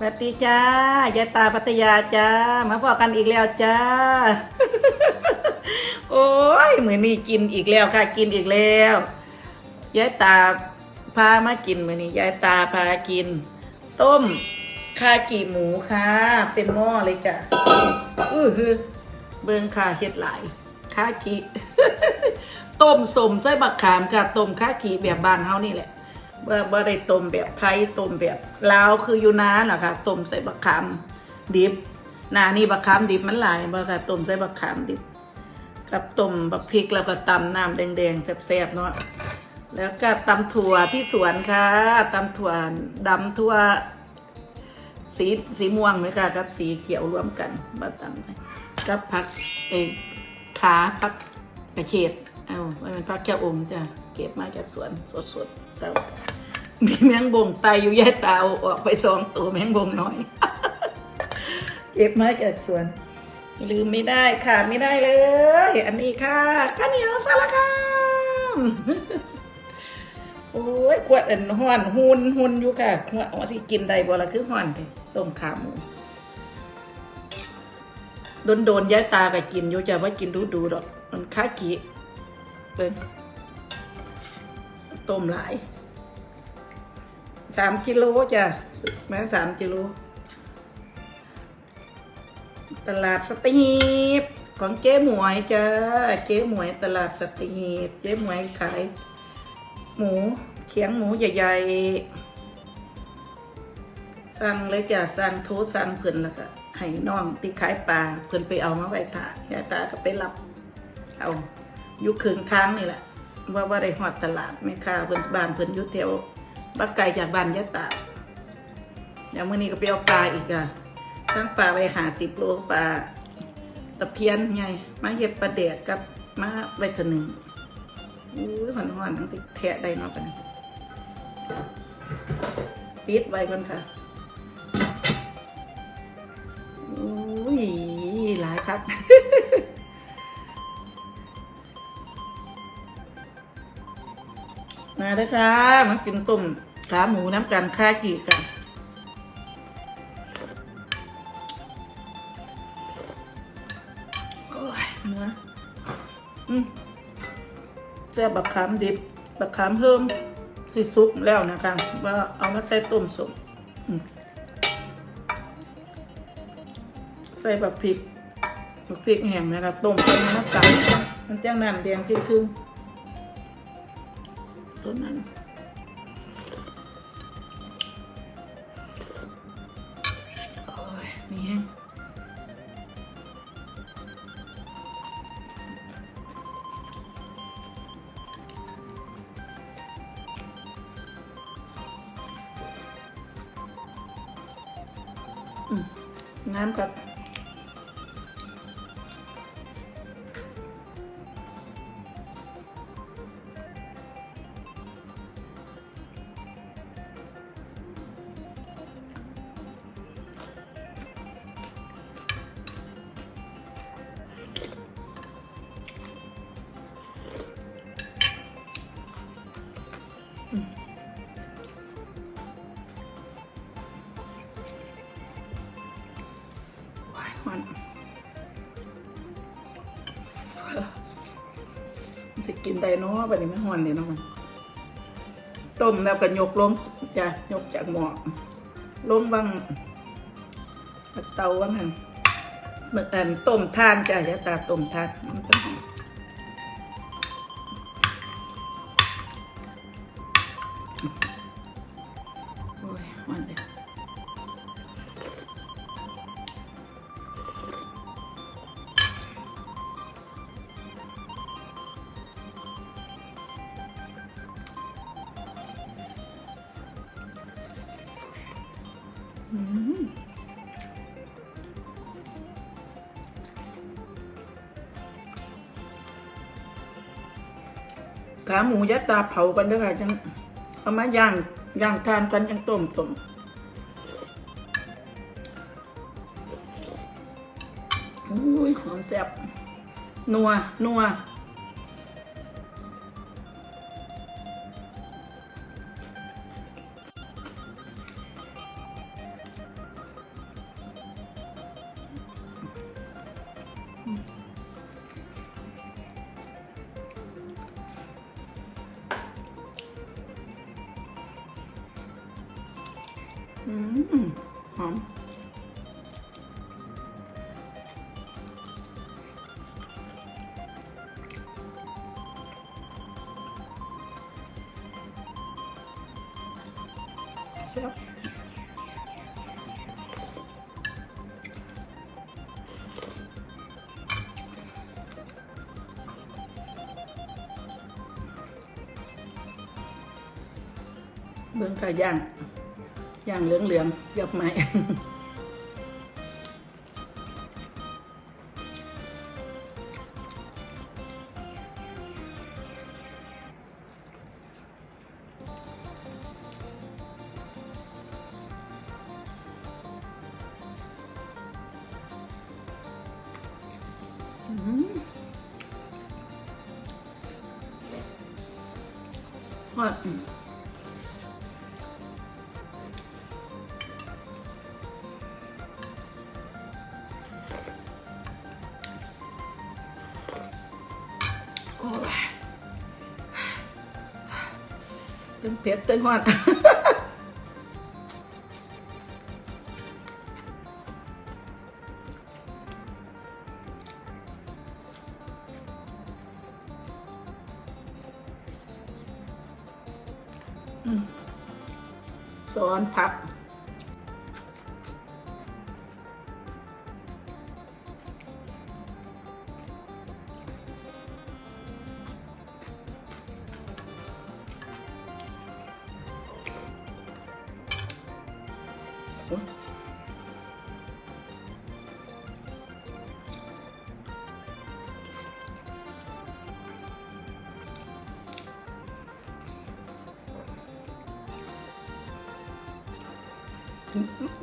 สวัสดีจ้ายายตาพัทยาจ้า มาพอกันอีกแล้วจ้า โอ้ยมือนี้กินอีกแล้วค่ะ กินอีกแล้วยายตาพามากินมือนี้ยายตาพากิน ต้มคากี่หมูค่ะ เป็นหม้อเลยจ้ะอือหือเบิ่งค่ะเฮ็ดหลายคากิต้มสมไส้บักขามค่ะต้มคากิแบบบ้านเฮานี่แหละ บ่บ่ได้ต้มแบบไทยต้มแบบลาวคืออยู่น้าน่ะค่ะต้มใส่บักขามดิบหนานี่บักขามดิบมันหลายบ่ค่ะต้มใส่บักขามดิบกับต้มบักพริกแล้วก็ตำน้ำแดงๆแซ่บๆเนาะแล้วก็ตำถั่วที่สวนค่ะตำถั่วดำถั่วสีสีม่วงไหมค่ะกับสีเขียวรวมกันมาตำกับผักเอกขาผักกระเฉดเอาไม่เป็นผักแก้วอมจ้ะเก็บมาจากสวนสดๆเศร้า มีแมงบงไตอยู่แย่ตาออกไปสองตัวแมงบงน้อย เก็บมาจากสวน ลืมไม่ได้ขาดไม่ได้เลย อันนี้ค่ะข้าวเหนียวสารคามโอ้ยขวดอันห่อนหุนหุนอยู่ค่ะหัวว่าสิกินได้บ่ละคือห่อนแท้ต้มขาหมูโดนโดนย้ายตาก็กินอยู่จะว่ากินดูดูดอก มันคากิเปิ้ต้มหลาย สามกิโลจ้ะแม้สามกิโลตลาดสตีบของเจ๊หมวยจ้าเจ๊หมวยตลาดสตีบเจ๊หมวยขาย หมูเขียงหมูใหญ่ๆสั่งเลยจ้ะสั่งโทรสั่งเพิ่นแล้วก็ให้น้องที่ขายปลาเพิ่นไปเอามาไว้ท่ายายตาก็ไปรับ เอาอยู่ครึ่งทางนี่แหละว่าว่าได้หอดตลาดไม่ค่าเพิ่นบ้านเพิ่นอยู่แถว บักไก่จากบ้านยะตาเดี๋ยวมื้อนี้ก็ไปเอาปลาอีกอะทั้งปลาไปหาสิบโลปลาตะเพียนไงมาเฮ็ดปลาแดกกับมาไว้เถอะหนึ่งอู้ยหอนทั้งสิแทะได้เนาะกันปิดไว้ก่อนค่ะอุ้ยหลายครับมาเด้อค่ะ มากินต้ม ขาหมูน้ำกันค่ากี่ค่ะโอ้ยเนื้ออืมแซ่บบักขามดิบ บักขามเพิ่มสิซุปแล้วนะคะว่าเอามาใส่ต้มสมอืมใส่บักพริกบักพริกแห้งนะคะต้มเป็นน้ำตาลมันแจ้งน้ำแดงครึ่งๆส่วนนั้น น้ำกับ มันสิกินได้เนาะบัดนี้ไม่ห่อนเลยเนาะมันต้มแล้วก็ยกลงจ้ะยกจากหม้อลงบังเตาว่างหันเมืออันต้มทานจ้ะยาตาต้มทานมันก็หอม ขาหมูยัดตาเผากันเด้วยค่ะจังเอามาย่างย่างทานกันจังต้มต้มอุ้ยหอมแซ่บนัวนัว อืมหอมแซ่บเบื้ อย่างย่างเหลืองๆหยับไหมอืมฮอด ผ็ดเต้นฮอดอืมซ้อนพัก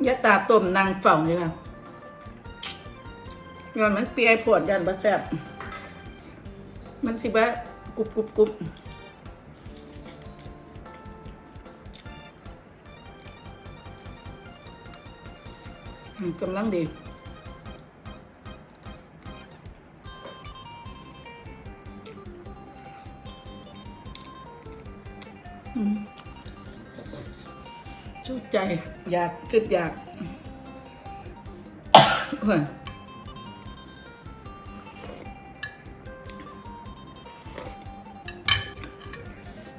ยาตาต้มนางเฝ้าเลยค่ะย้อนมันเปียปวดยันบะแซบมันสิบะกรุบกรุบกรุบกำลังดีอืม ชูใจอยากคิดอยาก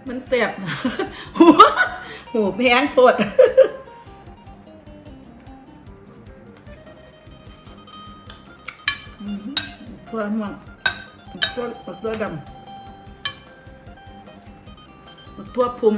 มันเสียบหูหูแพงโคตรอืมทั่วม่วงทั่วทั่วดำทั่วพุม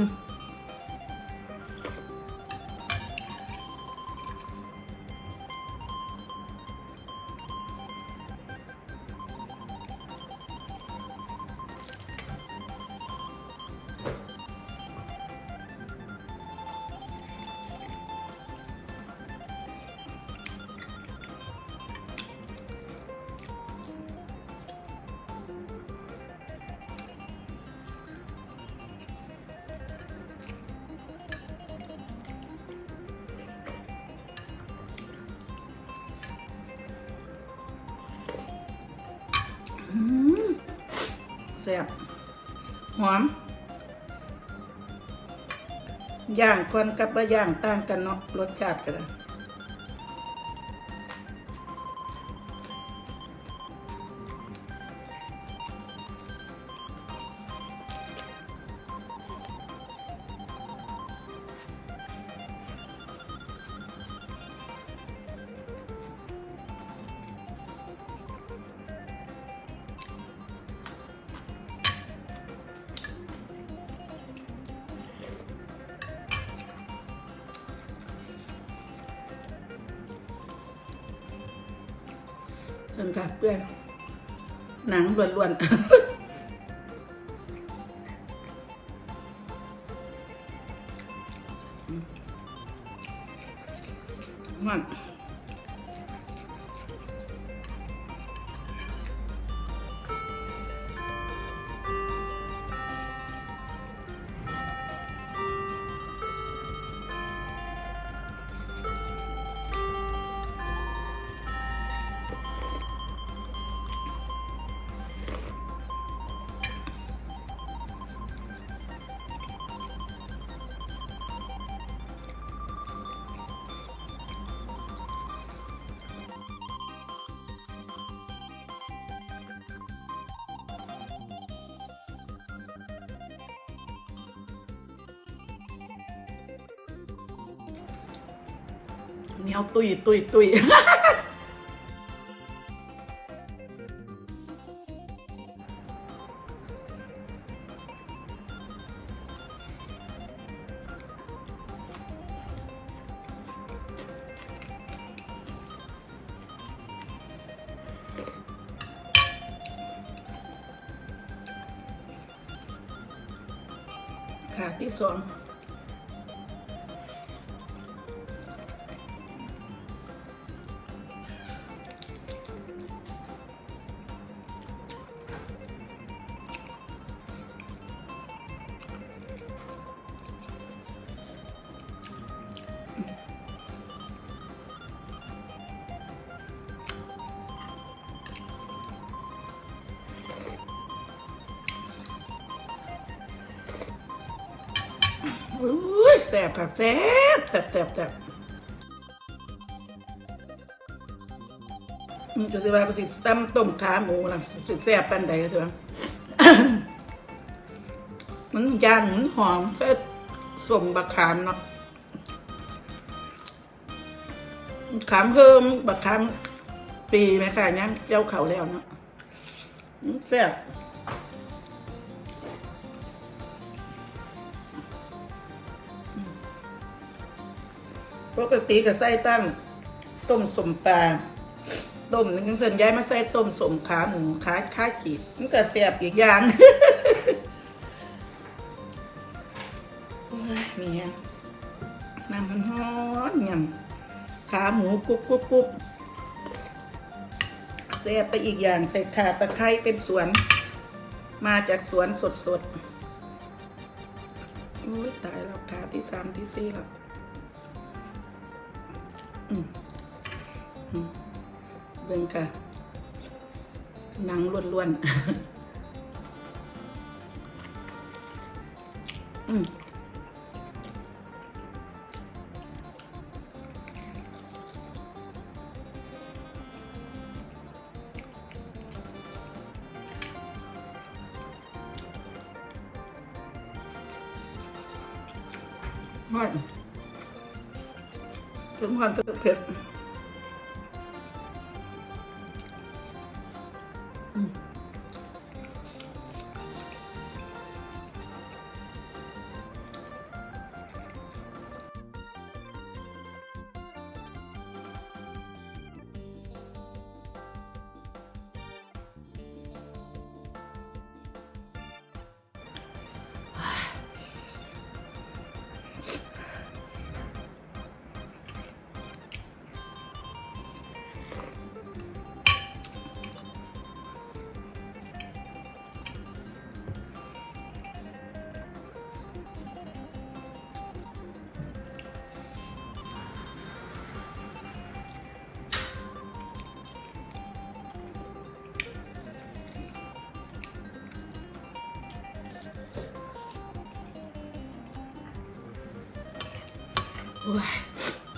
ซ่บหอม ย่างก่อนกับบะย่างต่างกันเนาะรสชาติกันนะ พิ่นกับเพื่อนหนังล้วนๆมัน เหนียวตุยตุยตุยค่ะที่สอง อุ้ยแสบค่ะแสบแสบแสบแสบอืมก็สิว่าก็สิตั้มต้มขาหมูนะสิแสบปันใดก็สิว่ามันย่างมันหอมใส่สมบักขามเนาะขามเพิ่มบักขามปีไหมค่ะเนี่ยเจ้าเขาแล้วเนาะแซ่บ ปกติก็ใส่ตั้งต้มสมปลาต้มนึงส่วนย้ายมาใส่ต้มสมขาหมูขาขาจีบมันก็แซ่บอีกอย่างโอ้ยมีแฮงน้ำมันฮ้อนยำขาหมูกรุบกรุบกรุบแซ่บไปอีกอย่างใส่ขาตะไคร้เป็นสวน มาจากสวนสดสดๆโอ้ยตายแล้วขาที่สามที่สี่แล้ว เบิ่งค่ะหนังล้วนๆอืมฮ อดถึง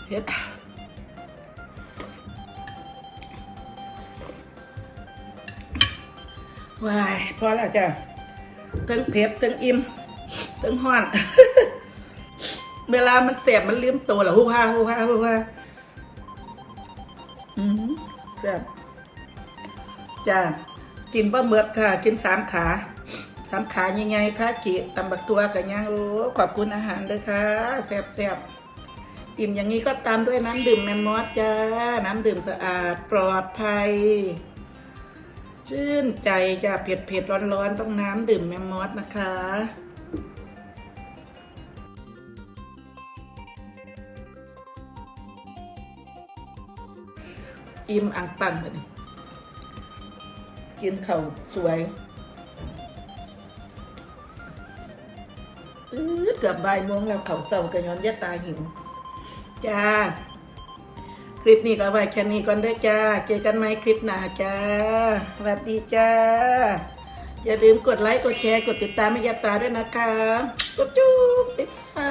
เผ็ดว้ายพอแล้วจ้ะทั้งเผ็ดทั้งอิ่มทั้งห้อน เวลามันเสียบมันลืมตัวเหรอฮู้ฮ่าฮู้ฮ่าฮู้ฮ่าอืมแซ่บจ้ากินบะเมือดค่ะ กินสามขาสามขายังไงค่ะกีตำบักตัวกับย่างโอ้ขอบคุณอาหารเลยค่ะแซ่บแซ่บ อิ่มอย่างนี้ก็ตามด้วยน้ำดื่มแมมมอสจ้า น้ำดื่มสะอาดปลอดภัย ชื่นใจจ้ะเผ็ดเผ็ดร้อนร้อนๆต้องน้ำดื่มแมมมอสนะคะอิ่มอังปังเลยกินเข้าสวยอื้อเกือบบ่ายโมงแล้วเขาเศร้ากันย้อนยะตาหิว จ้า คลิปนี้ก็ไว้แค่นี้ก่อนได้จ้า เจอกันไหมคลิปหน้าจ้าสวัสดีจ้า อย่าลืมกดไลค์ กดแชร์ กดติดตามให้ยาตาด้วยนะคะ กดจุ๊บบ๊ายบาย